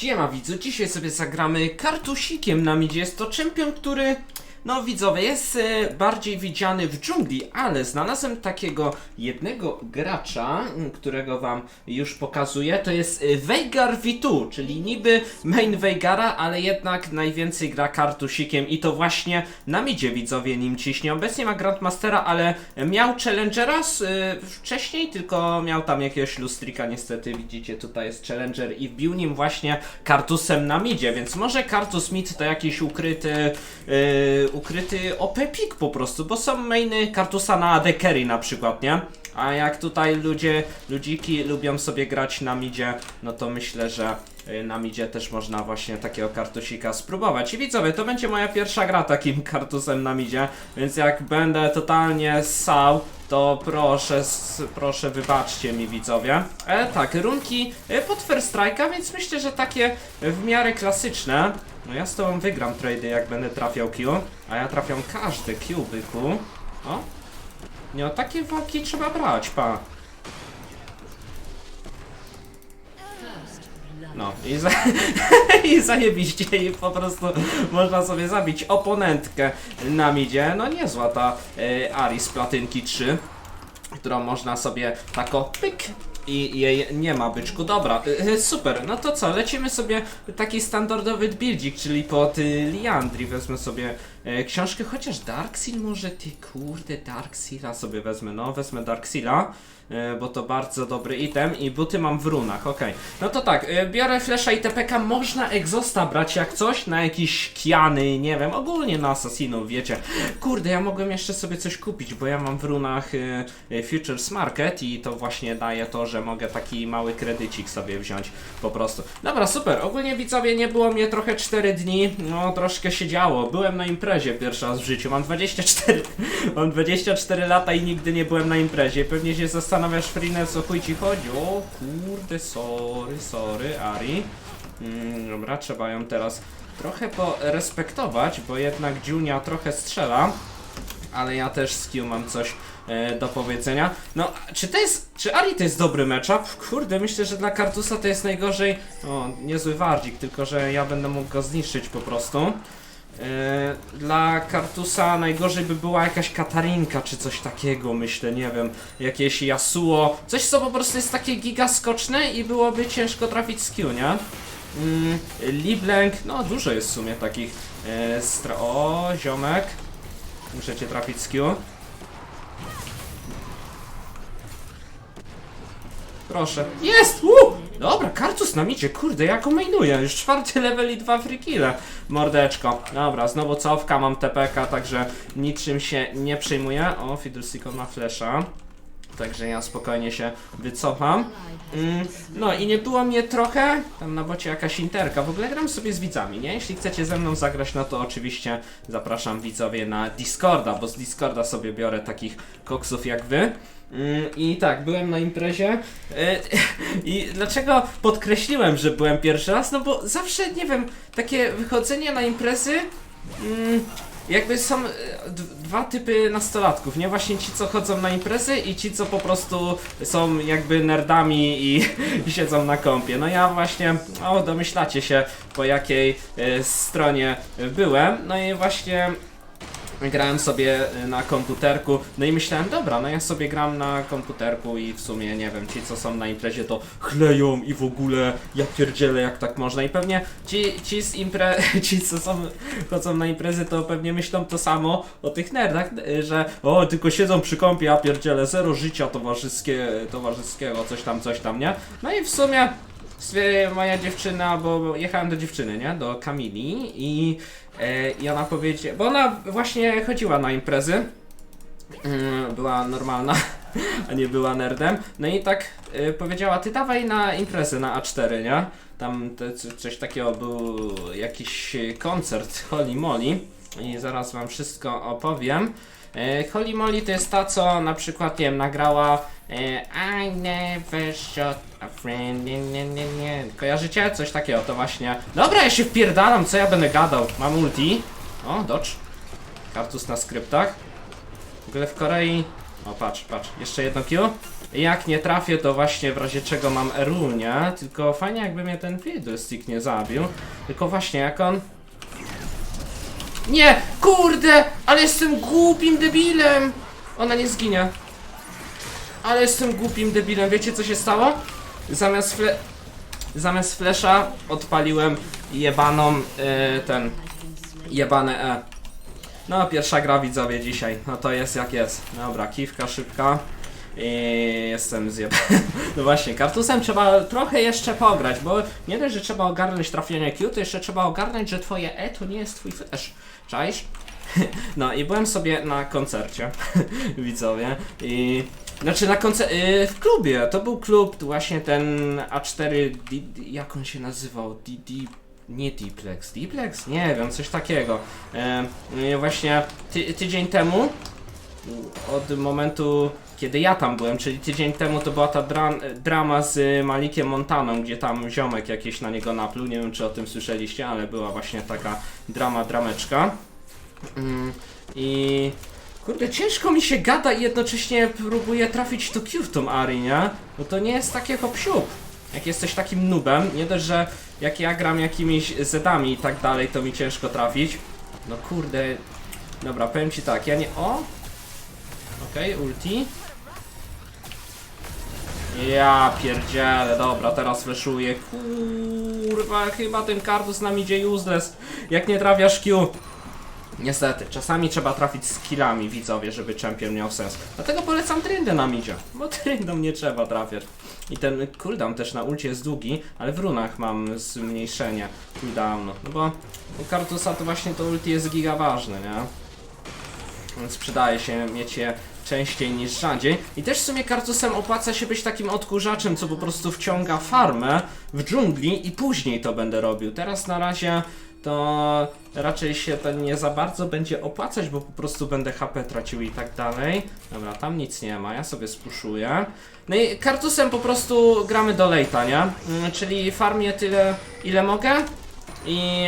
Siema widzu, dzisiaj sobie zagramy kartusikiem na midzie. Jest to czempion, który, no widzowie, jest e, bardziej widziany w dżungli, ale znalazłem takiego jednego gracza, m, którego wam już pokazuję. To jest e, Veigar V2, czyli niby main Veigara, ale jednak najwięcej gra kartusikiem i to właśnie na midzie widzowie nim ciśnie. Obecnie ma Grandmastera, ale miał Challengera z, e, wcześniej, tylko miał tam jakiegoś lustrika niestety, widzicie tutaj jest Challenger i wbił nim właśnie kartusem na midzie, więc może kartus mid to jakiś ukryty yy, ukryty OP pick po prostu, bo są mainy kartusa na AD carry na przykład, nie? A jak tutaj ludzie, ludziki lubią sobie grać na midzie, no to myślę, że y, na midzie też można właśnie takiego kartusika spróbować. I widzowie, to będzie moja pierwsza gra takim kartusem na midzie, więc jak będę totalnie ssał, to proszę, proszę wybaczcie mi widzowie. E, tak, runki e, pod First Strike'a, więc myślę, że takie w miarę klasyczne. No ja z tobą wygram trady, jak będę trafiał Q, a ja trafiam każdy Q, byku. O, nie o takie walki trzeba brać, pa. No i, za i zajebiście i po prostu można sobie zabić oponentkę na midzie. No niezła ta Ari z platynki 3, którą można sobie tako pyk i jej nie ma byczku. Dobra, e, e, super, no to co, lecimy sobie taki standardowy buildzik, czyli pod y, Liandri. Wezmę sobie książkę, chociaż Darkseal może, ty kurde, Darkseala sobie wezmę, no wezmę Darkseala. e, Bo to bardzo dobry item i buty mam w runach, okej. No to tak, e, biorę flesza i TPK, można egzosta brać jak coś, na jakieś kiany, nie wiem, ogólnie na asasinów, wiecie. Kurde, ja mogłem jeszcze sobie coś kupić, bo ja mam w runach e, e, Futures Market i to właśnie daje to, że mogę taki mały kredycik sobie wziąć po prostu. Dobra, super, ogólnie widzowie, nie było mnie trochę 4 dni, no troszkę się działo. Byłem na imprezie pierwszy raz w życiu, mam 24, mam 24 lata i nigdy nie byłem na imprezie. Pewnie się zastanawiasz, Freenet, o chuj ci chodzi? O kurde, sorry, sorry, Ari. Mm, dobra, trzeba ją teraz trochę porespektować, bo jednak Junia trochę strzela. Ale ja też z Q mam coś e, do powiedzenia. No, czy to jest. Czy Ari to jest dobry matchup? Kurde, myślę, że dla Kartusa to jest najgorzej. O, niezły wardzik, tylko że ja będę mógł go zniszczyć po prostu. E, Dla Kartusa najgorzej by była jakaś Katarinka czy coś takiego, myślę, nie wiem, jakieś Yasuo, coś co po prostu jest takie gigaskoczne i byłoby ciężko trafić z Q, nie? Mm, Liblank, no dużo jest w sumie takich e, stra... O, ziomek. Muszę cię trafić z Q. Proszę. Jest! Uh! Dobra, kartus na micie, kurde, ja go mainuję. Już czwarty level i dwa free. Mordeczko. Dobra, znowu cofka, mam TPK, także niczym się nie przejmuję. O, Fiddlesticon ma flesza. Także ja spokojnie się wycofam. Mm, no i nie było mnie trochę. Tam na bocie jakaś interka. W ogóle gram sobie z widzami, nie? Jeśli chcecie ze mną zagrać, no to oczywiście zapraszam widzowie na Discorda, bo z Discorda sobie biorę takich koksów jak wy. Mm, I tak, byłem na imprezie. E, I dlaczego podkreśliłem, że byłem pierwszy raz? No bo zawsze, nie wiem, takie wychodzenie na imprezy. Mm, jakby są e, dwa typy nastolatków, nie? Właśnie ci, co chodzą na imprezy i ci, co po prostu są jakby nerdami i, i siedzą na kąpie. No ja właśnie, o domyślacie się po jakiej e, stronie byłem. No i właśnie grałem sobie y, na komputerku, no i myślałem, dobra, no ja sobie gram na komputerku i w sumie, nie wiem, ci co są na imprezie to chleją i w ogóle, ja pierdzielę jak tak można i pewnie ci, ci z impre, ci co są, chodzą na imprezy to pewnie myślą to samo o tych nerdach, y, że o, tylko siedzą przy kąpie, ja pierdzielę, zero życia towarzyskie, towarzyskiego, coś tam, coś tam, nie? No i w sumie moja dziewczyna, bo jechałem do dziewczyny, nie? Do Kamili i, e, i ona powiedziała, bo ona właśnie chodziła na imprezy, Mm, była normalna, a nie była nerdem, no i tak e, powiedziała, ty dawaj na imprezę na A4, nie? Tam te, co- coś takiego był jakiś koncert Holy Molly i zaraz wam wszystko opowiem. E, Holy Molly to jest ta, co na przykład, nie wiem, nagrała e, I never shot friend, nie, nie, nie, nie. Kojarzycie? Coś takiego, to właśnie. Dobra, ja się wpierdalam, co ja będę gadał? Mam ulti. O, dodge. Kartus na skryptach. W ogóle w Korei... O, patrz, patrz. Jeszcze jedno Q. Jak nie trafię, to właśnie w razie czego mam Erunię, tylko fajnie jakby mnie ten Fiddlestick nie zabił. Tylko właśnie jak on... Nie! Kurde! Ale jestem głupim debilem! Ona nie zginie. Ale jestem głupim debilem. Wiecie co się stało? Zamiast fle... Zamiast flesza odpaliłem jebaną yy, ten... Jebane E. No, pierwsza gra widzowie dzisiaj. No to jest jak jest. Dobra, kiwka szybka. I jestem zjeb... No właśnie, kartusem trzeba trochę jeszcze pograć, bo nie dość, że trzeba ogarnąć trafienie Q, to jeszcze trzeba ogarnąć, że twoje E to nie jest twój flash. Czaisz? No i byłem sobie na koncercie, widzowie, i... Znaczy na koncer... y, w klubie, to był klub, właśnie ten A4, D, D, jak on się nazywał? D, D, nie Diplex, Diplex? Nie wiem, coś takiego. I właśnie ty, tydzień temu, od momentu, kiedy ja tam byłem, czyli tydzień temu to była ta dra drama z Malikiem Montaną, gdzie tam ziomek jakieś na niego napluł, nie wiem czy o tym słyszeliście, ale była właśnie taka drama, drameczka. Mm, I kurde, ciężko mi się gada i jednocześnie próbuję trafić to Q w tą Ari, nie? Bo to nie jest takie hop siup. Jak jesteś takim nubem, nie dość, że jak ja gram jakimiś zedami i tak dalej, to mi ciężko trafić. No kurde. Dobra, powiem ci tak, ja nie... O! Okej, ulti. Ja pierdzielę, dobra, teraz wyszuję. Kurwa, chyba ten kardus nam idzie useless. Jak nie trafiasz Q. Niestety, czasami trzeba trafić skillami, widzowie, żeby champion miał sens. Dlatego polecam Tryndę nam idzie, bo Tryndą nie trzeba trafiać. I ten cooldown też na ulcie jest długi, ale w runach mam zmniejszenie cooldownu. No bo u Kartusa to właśnie to ulti jest giga ważne, nie? Więc przydaje się mieć je częściej niż rzadziej. I też w sumie kartusem opłaca się być takim odkurzaczem, co po prostu wciąga farmę w dżungli i później to będę robił. Teraz na razie to raczej się nie za bardzo będzie opłacać, bo po prostu będę HP tracił i tak dalej. Dobra, tam nic nie ma, ja sobie spuszuję. No i kartusem po prostu gramy do late'a, nie? Mm, Czyli farmię tyle, ile mogę i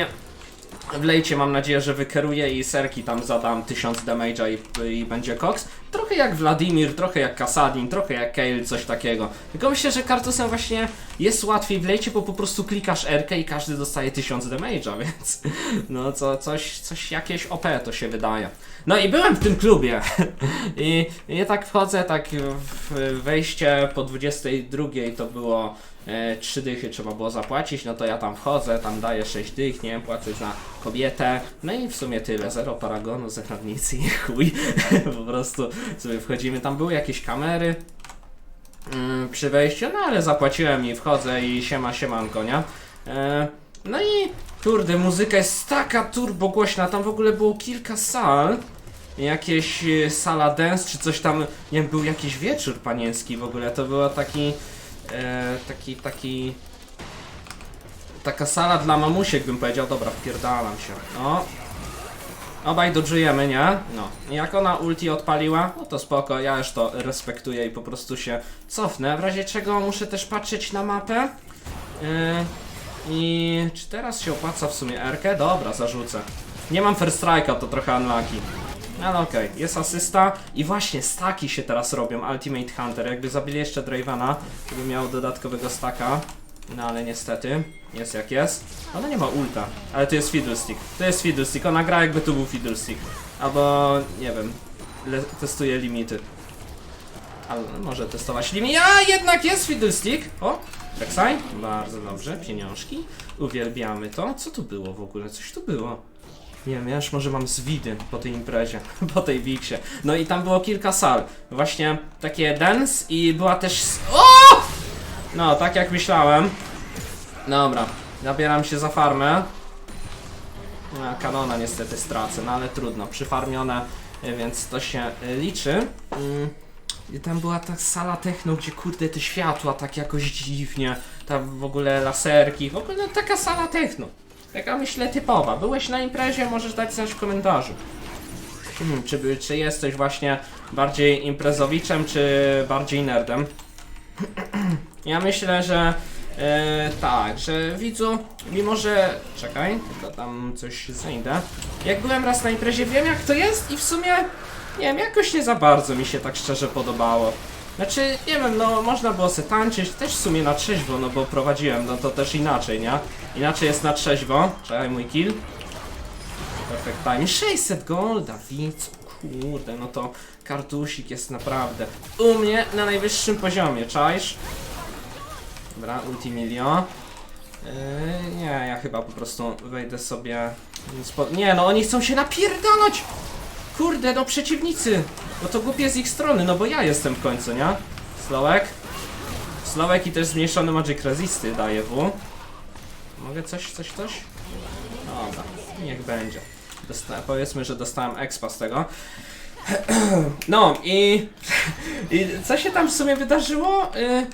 w lejcie mam nadzieję, że wykeruję i serki tam zadam 1000 damage'a i, i będzie koks. Trochę jak Wladimir, trochę jak Kasadin, trochę jak Kale, coś takiego. Tylko myślę, że kartusem właśnie jest łatwiej w lejcie, bo po prostu klikasz R i każdy dostaje 1000 damage'a, więc no co, coś, coś jakieś OP to się wydaje. No i byłem w tym klubie i ja tak wchodzę, tak wejście po 22 to było e, 3 dychy trzeba było zapłacić, no to ja tam wchodzę, tam daję 6 dych, nie wiem, płacę za kobietę, no i w sumie tyle, zero paragonu, zachownicy i chuj, po prostu sobie wchodzimy, tam były jakieś kamery, mm, przy wejściu, no ale zapłaciłem i wchodzę i siema siemanko, nie? E, no i kurde, muzyka jest taka turbo głośna, tam w ogóle było kilka sal, jakieś e, sala dance czy coś tam, nie wiem, był jakiś wieczór panieński w ogóle, to było taki, e, taki, taki, taka sala dla mamusiek bym powiedział, dobra, wpierdalam się, no. Obaj dodżujemy, nie? No. Jak ona ulti odpaliła, no to spoko, ja już to respektuję i po prostu się cofnę. W razie czego muszę też patrzeć na mapę. Yy, I czy teraz się opłaca w sumie Erkę? Dobra, zarzucę. Nie mam first strike'a, to trochę unlucky. Ale okej, jest asysta i właśnie staki się teraz robią, Ultimate Hunter. Jakby zabili jeszcze Dravena, to by miał dodatkowego staka. No ale niestety, jest jak jest. Ona nie ma ulta, ale to jest Fiddlestick. To jest Fiddlestick, ona gra jakby tu był Fiddlestick. Albo, nie wiem, le- testuje limity. Ale może testować limity. A jednak jest Fiddlestick! O, Rek'Sai, bardzo dobrze, pieniążki. Uwielbiamy to. Co tu było w ogóle? Coś tu było. Nie wiem, ja już może mam zwidy po tej imprezie, po tej Wiksie. No i tam było kilka sal. Właśnie takie dance i była też... O! No, tak jak myślałem. Dobra, zabieram się za farmę. No, kanona niestety stracę, no ale trudno, przyfarmione, y, więc to się y, liczy. Mm, I tam była ta sala techno, gdzie kurde te światła tak jakoś dziwnie, tam w ogóle laserki, w ogóle no, taka sala techno. Taka myślę typowa. Byłeś na imprezie, możesz dać znać w komentarzu. Hmm, czy, czy jesteś właśnie bardziej imprezowiczem, czy bardziej nerdem? Ja myślę, że e, tak, że widzu, mimo że. Czekaj, tylko tam coś znajdę. Jak byłem raz na imprezie, wiem jak to jest i w sumie nie wiem, jakoś nie za bardzo mi się tak szczerze podobało. Znaczy, nie wiem, no można było se tańczyć też w sumie na trzeźwo, no bo prowadziłem, no to też inaczej, nie? Inaczej jest na trzeźwo. Czekaj, mój kill. Perfect time. 600 golda, widz. Kurde, no to kartusik jest naprawdę u mnie na najwyższym poziomie, czaisz? Dobra, ultimilio. Yy, nie, ja chyba po prostu wejdę sobie... Nie, no oni chcą się napierdalać! Kurde, no przeciwnicy! No to głupie z ich strony, no bo ja jestem w końcu, nie? Slowek. Slowek i też zmniejszony Magic Resisty daje W. Mogę coś, coś, coś? Dobra, niech będzie. Dosta powiedzmy, że dostałem expa z tego. No i, i co się tam w sumie wydarzyło? Y,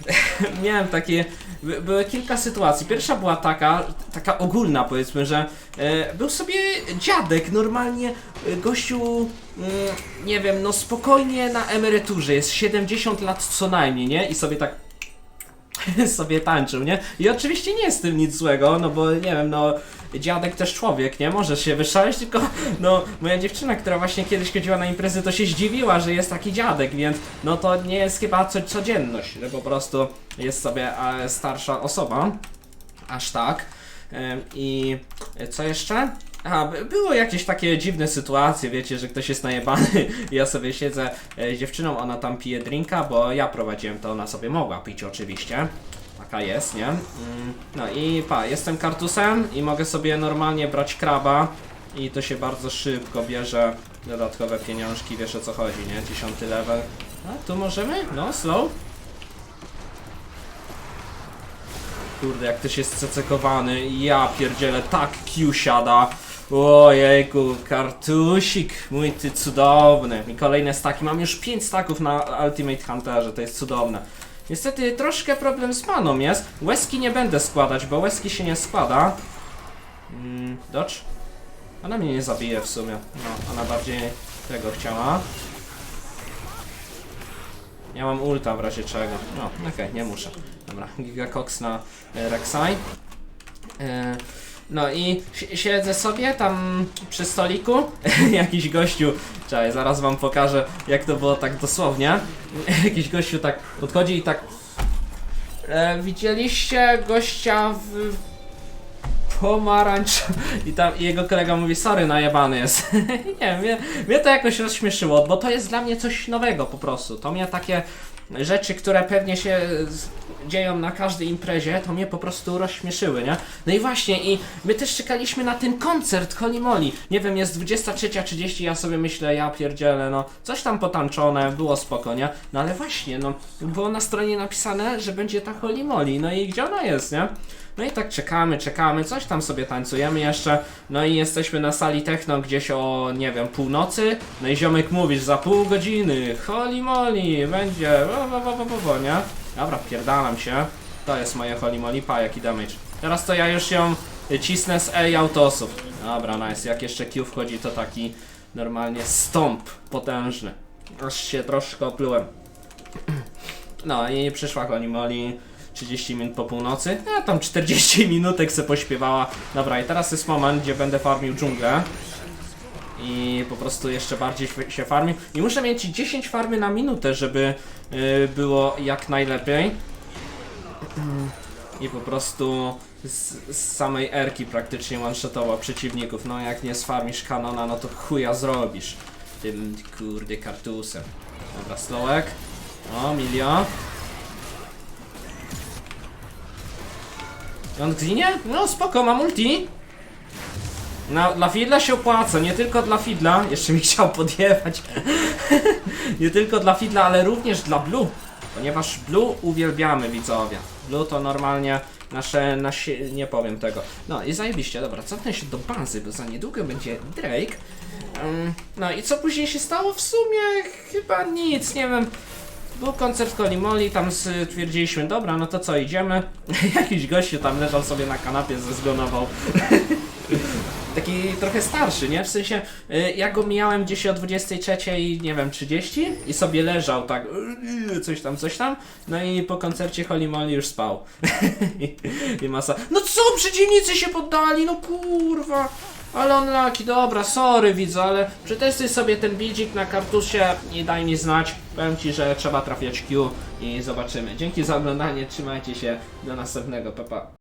miałem takie, by, były kilka sytuacji. Pierwsza była taka, taka ogólna powiedzmy, że e, był sobie dziadek, normalnie e, gościu, mm, nie wiem, no spokojnie na emeryturze, jest 70 lat co najmniej, nie? I sobie tak sobie tańczył, nie? I oczywiście nie jest tym nic złego, no bo nie wiem, no dziadek też człowiek, nie? Możesz się wyszaleć, tylko no moja dziewczyna, która właśnie kiedyś chodziła na imprezy, to się zdziwiła, że jest taki dziadek, więc no to nie jest chyba co, codzienność, że po prostu jest sobie e, starsza osoba, aż tak. I co jeszcze? A, by- było jakieś takie dziwne sytuacje, wiecie, że ktoś jest najebany i ja sobie siedzę e, z dziewczyną, ona tam pije drinka, bo ja prowadziłem, to ona sobie mogła pić oczywiście. Taka jest, nie? Mm, No i pa, jestem kartusem i mogę sobie normalnie brać kraba i to się bardzo szybko bierze dodatkowe pieniążki, wiesz o co chodzi, nie? Dziesiąty level. A, tu możemy? No, slow. Kurde, jak ktoś jest cecekowany, ja pierdzielę, tak Q siada. Ojejku, kartusik, mój ty cudowny. I kolejne staki, mam już 5 staków na Ultimate Hunterze, to jest cudowne. Niestety troszkę problem z maną jest. Łezki nie będę składać, bo łezki się nie składa. Mm, Dodge? Ona mnie nie zabije w sumie. No, ona bardziej tego chciała. Ja mam ulta w razie czego. No, okej, nie muszę. Dobra, Gigacox na e, Rek'Sai. E, no i si- siedzę sobie tam przy stoliku. Jakiś gościu, czekaj, zaraz wam pokażę jak to było tak dosłownie. Jakiś gościu tak podchodzi i tak. E, widzieliście gościa w pomarańcz i tam i jego kolega mówi sorry najebany jest nie wiem, mnie, mnie to jakoś rozśmieszyło, bo to jest dla mnie coś nowego po prostu, to mnie takie rzeczy, które pewnie się dzieją na każdej imprezie, to mnie po prostu rozśmieszyły, nie? No i właśnie, i my też czekaliśmy na ten koncert Holy Moly. Nie wiem, jest 23.30, ja sobie myślę, ja pierdzielę, no, coś tam potańczone, było spoko, nie? No ale właśnie, no, było na stronie napisane, że będzie ta Holy Moly, no i gdzie ona jest, nie? No i tak czekamy, czekamy, coś tam sobie tańcujemy jeszcze, no i jesteśmy na sali techno gdzieś o, nie wiem, północy, no i ziomek mówisz, za pół godziny, holy moly, będzie, bo, bo, bo, bo, bo, nie? Dobra, pierdalam się, to jest moje holy moly, pa, jaki damage. Teraz to ja już ją cisnę z E autosów. Dobra, nice, jak jeszcze Q wchodzi, to taki normalnie stąp potężny. Aż się troszkę oplułem. No i przyszła holy moly. 30 minut po północy. Ja tam 40 minutek se pośpiewała. Dobra, i teraz jest moment, gdzie będę farmił dżunglę. I po prostu jeszcze bardziej się- farmił. I muszę mieć 10 farmy na minutę, żeby y, było jak najlepiej. I po prostu z, z samej erki praktycznie one-shotował przeciwników. No jak nie sfarmisz kanona, no to chuja zrobisz. Tym kurde kartusem. Dobra, slowek. O, milio. On ginie? No spoko, mam ulti. No, dla Fidla się opłaca, nie tylko dla Fidla, jeszcze mi chciał podjechać. nie tylko dla Fidla, ale również dla Blue. Ponieważ Blue uwielbiamy widzowie. Blue to normalnie nasze, nie powiem tego. No i zajebiście, dobra, cofnę się do bazy, bo za niedługo będzie Drake. Ym, no i co później się stało? W sumie chyba nic, nie wiem. Był koncert Coli Moli, tam stwierdziliśmy, dobra, no to co, idziemy? Jakiś gościu tam leżał sobie na kanapie, zezgonował. Taki trochę starszy, nie? W sensie, y, ja go mijałem gdzieś o 23, nie wiem, 30 i sobie leżał tak, y, coś tam, coś tam. No i po koncercie Holy Moly już spał. I, masa, no co, przeciwnicy się poddali, no kurwa. Ale on laki, dobra, sorry widzu, ale przetestuj sobie ten bildzik na kartusie i daj mi znać. Powiem ci, że trzeba trafiać Q i zobaczymy. Dzięki za oglądanie, trzymajcie się, do następnego, papa. Pa.